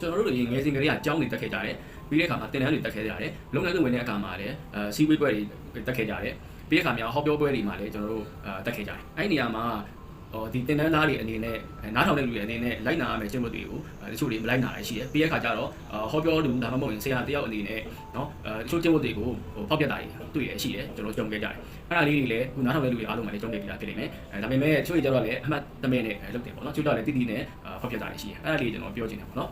ကျွန်တော်တို့တွေငယ်စဉ်ကလေးကကြောင်းနေတက်ခဲ့ကြတယ်ပြီးတဲ့အခါမှာတင်တန်းတွေတက်ခဲ့ကြတယ်လုံနိုင်လုံဝင်တဲ့အခါမှာလည်းအဲစီးပွေးပွဲတွေတက်ခဲ့ကြတယ်ပြီးတဲ့အခါမှာဟောပြောပွဲတွေမှာလည်းကျွန်တော်တို့အဲတက်ခဲ့ကြတယ်အဲ့ဒီနေရာမှာဟိုဒီတင်တန်းသားတွေအနေနဲ့နားထောင်တဲ့လူတွေအနေနဲ့လိုက်နာရမယ်ကျင့်ဝတ်တွေကိုတချို့တွေမလိုက်နာရရှိတယ်ပြီးတဲ့အခါကျတော့ဟောပြောလူဒါမှမဟုတ်ရင်ဆရာတယောက်အနေနဲ့နော်အဲတချို့ကျင့်ဝတ်တွေကိုဟိုဖောက်ပြတာတွေတွေ့ရရှိတယ်ကျွန်တော်ကြုံခဲ့ကြတယ်အဲ့ဒါလေးတွေလည်းခုနားထောင်တဲ့လူတွေအားလုံးမှာလည်းကြုံခဲ့ကြတာဖြစ်နေမယ်အဲဒါပေမဲ့တချို့တွေကျတော့လည်းအမှတ်တမဲ့နဲ့လုပ်တယ်ပေါ့နော်တချို့တော့လည်းတိတိနဲ့ဖောက်ပြတာတွေရှိတယ်အဲ့ဒါလေးကျွန်တော်ပြောချင်တယ်ပေါ့နော်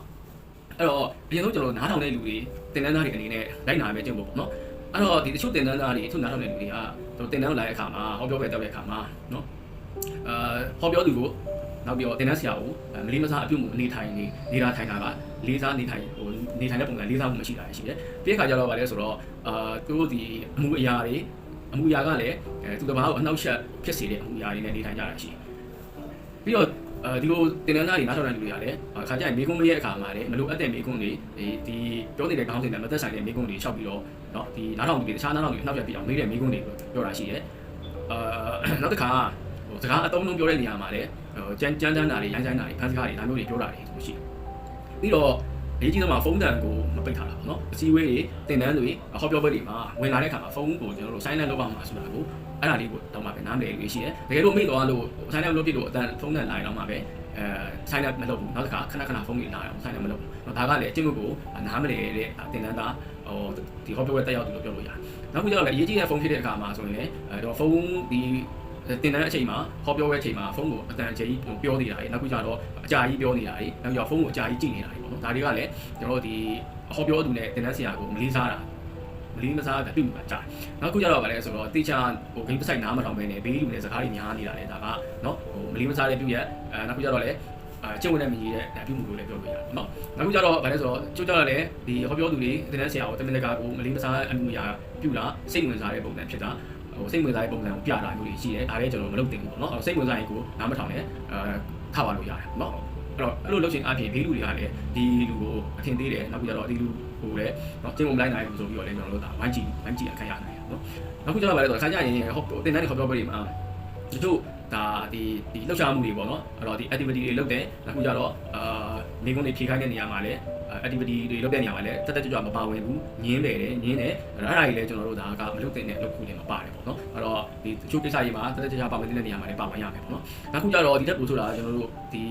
အဲ့တော့အရင်ဆုံးကျွန်တော်နားထောင်တဲ့လူတွေတင်တန်းသားတွေအနေနဲ့လိုက်နာရမယ်ကျင့်ဝတ်ပေါ့နော်အဲ့တော့ဒီတချို့တင်တန်းသားတွေသူနားထောင်တဲ့လူတွေကတို့တင်တန်းလာတဲ့အခါမှာဟောပြောပဲတောက်တဲ့အခါမှာနော်အာဟောပြောသူကိုနောက်ပြီးတော့တင်တန်းဆရာကိုမလေးမစားအပြုတ်မှုအနေထိုင်နေနေတာထိုင်တာကလေးစားနေထိုင်ဟိုနေထိုင်တဲ့ပုံစံလေးစားမှုမရှိတာရှိတယ်ပြီးတဲ့အခါကျတော့ဗာလဲဆိုတော့အာသူတို့ဒီအမှုအရာတွေအမှုအရာကလည်းအဲသူတဘာကိုအနှောက်အယှက်ဖြစ်စေတဲ့အမှုအရာတွေနဲ့နေထိုင်ကြတာရှိတယ်ပြီးတော့ အဲဒီလိုတင်တန်းသားတွေနားထောင်တဲ့လူတွေကလည်းအခါကျရင်မိကုန်းမရဲ့အခါမှာလည်းမလိုအပ်တဲ့မိကုန်းတွေဒီဒီပြောနေတဲ့ခေါင်းစဉ်နဲ့မသက်ဆိုင်တဲ့မိကုန်းတွေလျှောက်ပြီးတော့เนาะဒီနားထောင်သူတွေတခြားနားထောင်သူတွေအနှောက်အယှက်ပြအောင်မေးတဲ့မိကုန်းတွေပြောတာရှိတယ်အာနောက်တစ်ခါဟိုစကားအသုံးလုံးပြောတဲ့နေရာမှာလည်းဟိုကြမ်းကြမ်းတမ်းတာတွေရိုင်းဆိုင်တာတွေဖန်စကားတွေဒါမျိုးတွေပြောတာတွေဆိုရှိတယ်ပြီးတော့ အရေးကြီးဆုံးမှာဖုန်းတန်ကိုမပိတ်ထားတာပေါ့နော်အစည်းအဝေးတွေတင်တန်းတွေဟောပြောပွဲတွေမှာဝင်လာတဲ့အခါမှာဖုန်းကိုကျွန်တော်တို့ silent လုပ်ပါမှာဆိုတာကိုအဲ့ဒါလေးကိုတော့မှပဲနားမလည်လို့ရှိတယ်တကယ်လို့မိသွားလို့ silent လုပ်ပြလို့အတန်ဖုန်းတန်လာရင်တော့မှပဲအဲ silent မလုပ်ဘူးနောက်တစ်ခါခဏခဏဖုန်းကြီးလာအောင် silent မလုပ်ဘူးဒါကလည်းအကျင့်ကိုနားမလည်တဲ့တင်တန်းသားဟိုဒီဟောပြောပွဲတက်ရောက်သူလို့ပြောလို့ရတယ်နောက်ပြီးတော့လည်းအရေးကြီးတဲ့ဖုန်းဖြစ်တဲ့အခါမှာဆိုရင်လည်းအဲတော့ဖုန်းဒီ တင်တဲ့အချိန်မှာဟောပြောတဲ့အချိန်မှာဖုန်းကိုအတန်အကျကြီးပြောနေတာလေနောက်ပြီးကြတော့အကြာကြီးပြောနေတာလေနောက်ပြီးတော့ဖုန်းကိုအကြာကြီးကြည့်နေတာလေပေါ့နော်ဒါတွေကလည်းကျွန်တော်တို့ဒီဟောပြောသူနဲ့တင်တဲ့ဆရာကိုမလေးစားတာမလေးမစားတာပြုတ်မှာကြာနောက်ခုကျတော့ဗာလဲဆိုတော့တေချာဟိုဂိမ်းပဆိုင်နားမထောင်ပဲနဲ့ဘေးလူနဲ့စကားတွေများနေတာလေဒါကနော်ဟိုမလေးမစားတဲ့ပြုတ်ရက်အဲနောက်ခုကျတော့လည်းအဲကျုံနဲ့မကြီးတဲ့ပြုမှုလို့လည်းပြောလို့ရတယ်နော်နောက်ခုကျတော့ဗာလဲဆိုတော့ကျုပ်ကြတော့လည်းဒီဟောပြောသူတွေတင်တဲ့ဆရာကိုတမင်တကာကိုမလေးမစားအမှုရာပြုလာစိတ်ဝင်စားတဲ့ပုံစံဖြစ်တာ ဟိုစိတ်ဝင်စားတဲ့ပုံစံကိုပြတာမျိုးတွေရှိတယ်ဒါလည်းကျွန်တော်မလုပ်တင်ဘူးပေါ့နော်စိတ်ဝင်စားရင်ကိုနားမထောင်နဲ့အဲထပါလို့ရတယ်နော်အဲ့တော့အဲ့လိုလုပ်ချင်အပြင်ဘေးလူတွေကလည်းဒီလူကိုအထင်သေးတယ်နောက်ပြီးတော့ဒီလူဟိုလည်းနော်ကျင်းမလိုက်နိုင်ဘူးဆိုပြီးတော့လည်းကျွန်တော်တို့ဒါဝိုင်းကြည့်ဝိုင်းကြည့်အခါရနိုင်တယ်နော်နောက်ခုကျတော့ဗါလဲဆိုတော့ခါကြရင်ဟောတင်တဲ့ခေါ်ပြောပွဲတွေမှာတချို့ ဒါဒီဒီလှုပ်ရှားမှုတွေပေါ့နော်အဲ့တော့ဒီ activity တွေလုပ်တယ်နောက်ခုကျတော့အာနေကုန်းတွေဖြေခိုင်းတဲ့နေရာမှာလည်း activity တွေလုပ်တဲ့နေရာမှာလည်းတက်တက်ကြွကြွမပါဝင်ဘူးညင်းတယ်တယ်ညင်းတယ်အဲ့ဒါကြီးလည်းကျွန်တော်တို့ဒါကမလုပ်တဲ့လုပ်ခုတွေမှာပါတယ်ပေါ့နော်အဲ့တော့ဒီတချို့ကိစ္စကြီးမှာတက်တက်ကြွကြွပါဝင်တဲ့နေရာမှာလည်းပါဝင်ရမယ်ပေါ့နော်နောက်ခုကျတော့ဒီတက်ပူဆိုတာကျွန်တော်တို့ဒီ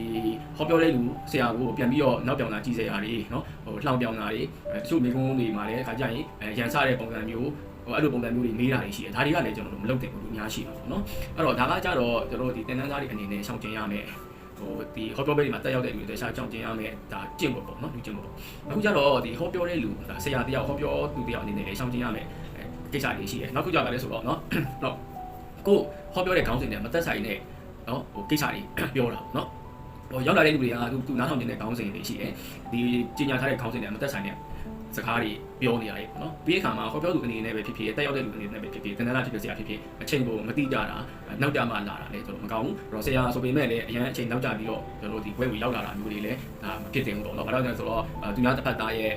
ဟောပြောတဲ့လူဆရာကိုပြန်ပြီးတော့နောက်ပြောင်တာကြီးစရာတွေနော်ဟိုလှောင်ပြောင်တာတွေတချို့မိကုန်းတွေမှာလည်းခါကြရင်ရန်စတဲ့ပုံစံမျိုး ဟိုအဲ့လိုပုံစံမျိုးတွေမေးတာတွေရှိတယ်ဒါတွေကလည်းကျွန်တော်တို့မလုပ်တယ်ဘူးလူများရှိတာပေါ့နော်အဲ့တော့ဒါကကြတော့ကျွန်တော်တို့ဒီတင်တန်းသားတွေအနေနဲ့ရှောင်ကျဉ်ရမယ်ဟိုဒီဟောပြောပွဲတွေမှာတက်ရောက်တဲ့လူတွေတခြားကြောင်ကျင်ရမယ်ဒါကျင့်ဖို့ပေါ့နော်လူကျင့်ဖို့ပေါ့အခုကျတော့ဒီဟောပြောတဲ့လူဒါဆရာတယောက်ဟောပြောသူတယောက်အနေနဲ့လည်းရှောင်ကျင်ရမယ်ကိစ္စတွေရှိတယ်နောက်ခုကြပါလဲဆိုတော့နော်တော့ကိုဟောပြောတဲ့ခေါင်းစဉ်နဲ့မသက်ဆိုင်တဲ့နော်ဟိုကိစ္စတွေပြောတာပေါ့နော်ဟိုရောက်လာတဲ့လူတွေကသူသူနားထောင်နေတဲ့ခေါင်းစဉ်တွေရှိတယ်ဒီကြီးညာထားတဲ့ခေါင်းစဉ်တွေမသက်ဆိုင်တဲ့ စကားတွေပြောနေရတယ်ပေါ့နော်ပြီးတဲ့အခါမှာခေါ်ပြောသူအနေနဲ့ပဲဖြစ်ဖြစ်တက်ရောက်တဲ့လူအနေနဲ့ပဲဖြစ်ဖြစ်တန်တန်းဖြစ်ဖြစ်ဆရာဖြစ်ဖြစ်အချိန်ကိုမတိကြတာနောက်ကြမှလာတာလေကျွန်တော်မကောင်းဘူးအဲ့တော့ဆရာဆိုပေမဲ့လည်းအရင်အချိန်နောက်ကြပြီးတော့ကျွန်တော်တို့ဒီဘွဲကိုရောက်လာတာမျိုးတွေလည်းဒါမဖြစ်တင်ဘူးပေါ့နော်ဘာလို့လဲဆိုတော့သူများတစ်ဖက်သားရဲ့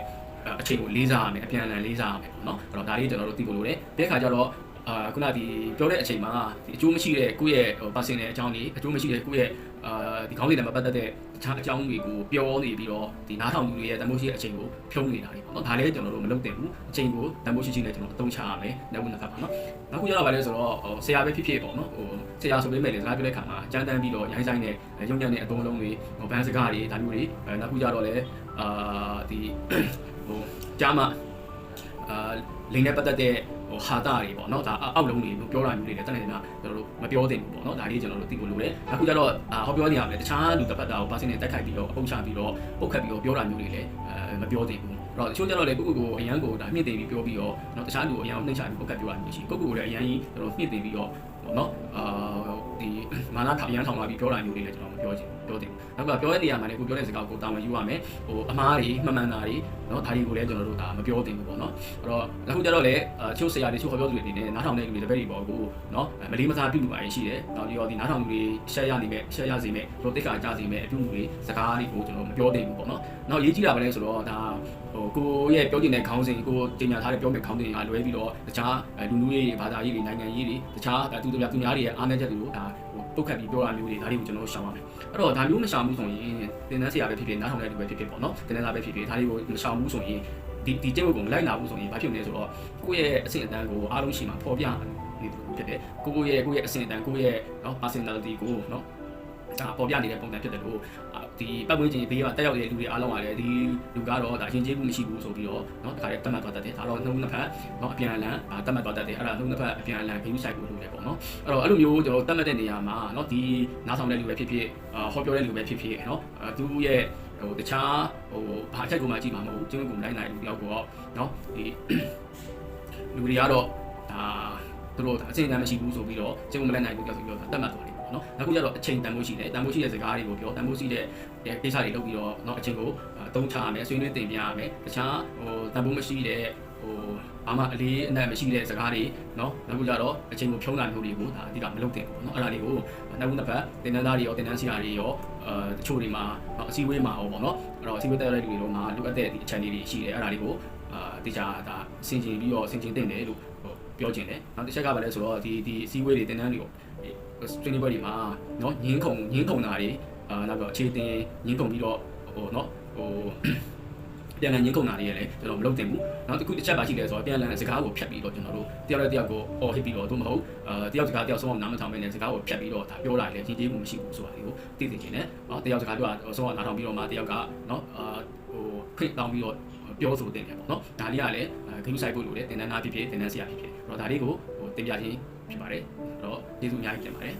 အချိန်ကိုလေးစားရမယ်အပြန်အလှန်လေးစားရမယ်ပေါ့နော်အဲ့တော့ဒါလေးကျွန်တော်တို့သိဖို့လိုတယ်ပြီးတဲ့အခါကျတော့ အာခုနဒီပြောတဲ့အချိန်မှာဒီအကျိုးမရှိတဲ့ကိုယ့်ရဲ့ဟို personal အကြောင်းတွေအကျိုးမရှိတဲ့ကိုယ့်ရဲ့အာဒီခေါင်းစဉ်နဲ့မပတ်သက်တဲ့တခြားအကြောင်းတွေကိုပြောနေပြီးတော့ဒီနားထောင်သူတွေရဲ့တမိုးရှိတဲ့အချိန်ကိုဖြုံးနေတာလေပေါ့နော်ဒါလည်းကျွန်တော်တို့မလုပ်သင့်ဘူးအချိန်ကိုတမိုးရှိရှိနဲ့ကျွန်တော်အသုံးချရမယ်နောက်ဝင်တစ်ခါပါနော်နောက်ခုကျတော့ဗာလဲဆိုတော့ဟိုဆရာပဲဖြစ်ဖြစ်ပေါ့နော်ဟိုဆရာဆိုပေမဲ့လည်းစကားပြောတဲ့ခါမှာကြမ်းတမ်းပြီးတော့ရိုင်းဆိုင်တဲ့ရုံညံ့တဲ့အသုံးလုံးတွေဟိုဘန်းစကားတွေဒါမျိုးတွေနောက်ခုကျတော့လည်းအာဒီဟိုကြားမှာအာလိန်နဲ့ပတ်သက်တဲ့ ဟိုဟာတာတွေပေါ့နော်ဒါအောက်လုံးတွေပြောတာမျိုးတွေလည်းတက်နေတာကျွန်တော်တို့မပြောသင့်ဘူးပေါ့နော်ဒါလေးကျွန်တော်တို့သိဖို့လိုတယ်အခုကျတော့ဟောပြောနေရမယ်တခြားလူတစ်ဖက်သားကိုပါစင်းနဲ့တက်ခိုက်ပြီးတော့အပုတ်ချပြီးတော့ပုတ်ခတ်ပြီးတော့ပြောတာမျိုးတွေလည်းအဲမပြောသင့်ဘူးအဲ့တော့တချို့ကျတော့လေကိုကိုကိုအရန်ကိုဒါမြင့်တင်ပြီးပြောပြီးတော့နော်တခြားလူကိုအရန်နှိမ့်ချပြီးပုတ်ခတ်ပြောတာမျိုးရှိကိုကိုကိုလည်းအရန်ကြီးကျွန်တော်မြင့်တင်ပြီးတော့ ပေါ့နော်အာဒီမာနထောင်ရန်ထောင်လာပြီးပြောတာမျိုးတွေလည်းကျွန်တော်မပြောချင်ပြောတယ်နောက်ကပြောတဲ့နေရာမှာလည်းကိုပြောတဲ့စကားကိုတာဝန်ယူရမယ်ဟိုအမားတွေမှန်မှန်တာတွေနော်ဒါတွေကိုလည်းကျွန်တော်တို့ဒါမပြောသင့်ဘူးပေါ့နော်အဲ့တော့အခုကျတော့လေအချို့ဆရာတွေချို့ဟောပြောသူတွေအနေနဲ့နားထောင်တဲ့လူတွေတပည့်တွေပေါ့ကိုနော်မလေးမစားပြုမှုပါရှိတယ်နောက်ပြီးတော့ဒီနားထောင်သူတွေရှက်ရနေမဲ့ရှက်ရစေမဲ့တို့တိတ်ခါကြစေမဲ့အပြုမှုတွေစကားတွေကိုကျွန်တော်မပြောသင့်ဘူးပေါ့နော်နောက်ရေးကြည့်တာပဲလဲဆိုတော့ဒါဟိုကိုရဲ့ပြောချင်တဲ့ခေါင်းစဉ်ကိုတင်ညာထားတဲ့ပြောမဲ့ခေါင်းစဉ်တွေကလွဲပြီးတော့တခြားလူလူရေးတွေဘာသာရေးတွေနိုင်ငံရေးတွေတခြားသူသူများသူများတွေရဲ့အားနည်းချက်တွေကိုဒါဟိုပုတ်ခတ်ပြီးပြောတာမျိုးတွေဒါတွေကိုကျွန်တော်တို့ရှောင်ရမယ်အဲ့တော့ဒါမျိုးမရှောင်ဘူးဆိုရင်တင်တန်းဆရာပဲဖြစ်ဖြစ်နားထောင်တဲ့လူပဲဖြစ်ဖြစ်ပေါ့နော်တင်တန်းသားပဲဖြစ်ဖြစ်ဒါတွေကိုမရှောင်ဘူးဆိုရင်ဒီဒီကျင့်ဝတ်ကိုလိုက်လာဘူးဆိုရင်ဘာဖြစ်နေလဲဆိုတော့ကိုယ့်ရဲ့အဆင့်အတန်းကိုအားလုံးရှိမှပေါ်ပြနေတယ်ဖြစ်တယ်ကိုယ့်ရဲ့ကိုယ့်ရဲ့အဆင့်အတန်းကိုယ့်ရဲ့နော် personality ကိုနော် ဒါပေါ်ပြနေတဲ့ပုံစံဖြစ်တယ်လို့ဒီပတ်ဝန်းကျင်ဘေးကတက်ရောက်တဲ့လူတွေအားလုံးကလည်းဒီလူကတော့ဒါရင်ကျေးမှုမရှိဘူးဆိုပြီးတော့เนาะဒါလည်းတတ်မှတ်သွားတတ်တယ်ဒါတော့နှုတ်နှစ်ဖက်เนาะအပြန်အလှန်တတ်မှတ်သွားတတ်တယ်အဲ့ဒါနှုတ်နှစ်ဖက်အပြန်အလှန်ဂရုစိုက်ဖို့လိုတယ်ပေါ့နော်အဲ့တော့အဲ့လိုမျိုးကျွန်တော်တတ်မှတ်တဲ့နေရာမှာเนาะဒီနားဆောင်တဲ့လူပဲဖြစ်ဖြစ်အာဟောပြောတဲ့လူပဲဖြစ်ဖြစ်เนาะသူရဲ့ဟိုတခြားဟိုဘာချက်ကိုမှကြည့်မှာမဟုတ်ဘူးကျင်းကိုလိုက်နိုင်လူတယောက်ကိုတော့เนาะဒီလူတွေကတော့ဒါသူတို့အစင်တမ်းမရှိဘူးဆိုပြီးတော့ကျင်းကိုမလိုက်နိုင်ဘူးကြောက်ဆိုပြီးတော့တတ်မှတ်သွားတယ် ် နော်အခုကျတော့အချိန်တန်ဖိုးရှိတယ်တန်ဖိုးရှိတဲ့စကားတွေကိုပြောတန်ဖိုးရှိတဲ့ကိစ္စတွေလုပ်ပြီးတော့နော်အချိန်ကိုအသုံးချရမယ်ဆွေးနွေးတင်ပြရမယ်တခြားဟိုတန်ဖိုးမရှိတဲ့ဟိုဘာမှအလေးအနက်မရှိတဲ့စကားတွေနော်အခုကျတော့အချိန်ကိုဖြုံးတာမျိုးတွေကိုဒါအဓိကမလုပ်သင့်ဘူးနော်အဲ့ဒါတွေကိုနောက်ခုနှစ်ဖက်တင်နန်းသားတွေရောတင်နန်းဆရာတွေရောအဲတချို့တွေမှာအစည်းအဝေးမှာဟောပေါ့နော်အဲ့တော့အစည်းအဝေးတက်ရတဲ့လူတွေတော့ငါလိုအပ်တဲ့ဒီအချိန်လေးတွေရှိတယ်အဲ့ဒါတွေကိုအာတေချာဒါဆင်ခြင်ပြီးတော့ဆင်ခြင်တင်တယ်လို့ပြောချင်တယ်နောက်တစ်ချက်ကဘာလဲဆိုတော့ဒီဒီအစည်းအဝေးတွေတင်နန်းတွေရော ဆွေးနွေးပွဲတွေမှာเนาะညင်းခုန်ညင်းခုန်တာတွေအာနောက်ပြီးအခြေတင်ညင်းခုန်ပြီးတော့ဟိုเนาะဟိုပြန်လည်ညင်းခုန်တာတွေလည်းကျွန်တော်မလုပ်တင်ဘူးနောက်တစ်ခုတစ်ချက်ပါရှိတယ်ဆိုတော့ပြန်လည်စကားကိုဖြတ်ပြီးတော့ကျွန်တော်တို့တယောက်နဲ့တယောက်ကိုအော်ဟစ်ပြီးတော့သို့မဟုတ်အာတယောက်စကားတယောက်ဆုံးအောင်နားမထောင်မဲနဲ့စကားကိုဖြတ်ပြီးတော့ဒါပြောလာတယ်ကြီးကြီးမှုမရှိဘူးဆိုတာတွေကိုသိသိချင်းနဲ့เนาะတယောက်စကားပြောတာဆုံးအောင်နားထောင်ပြီးတော့မှတယောက်ကเนาะအာဟိုခွင့်တောင်းပြီးတော့ပြောဆိုတင်တယ်ပေါ့เนาะဒါလေးကလည်းဂရုစိုက်ဖို့လိုတယ်တင်တန်းသားဖြစ်ဖြစ်တင်တန်းဆရာဖြစ်ဖြစ်အဲ့တော့ဒါလေးကိုဟိုတင်ပြချင်း ဖြစ်ပါတယ်အဲ့တော့ကျေးဇူးအများကြီးတင်ပါတယ်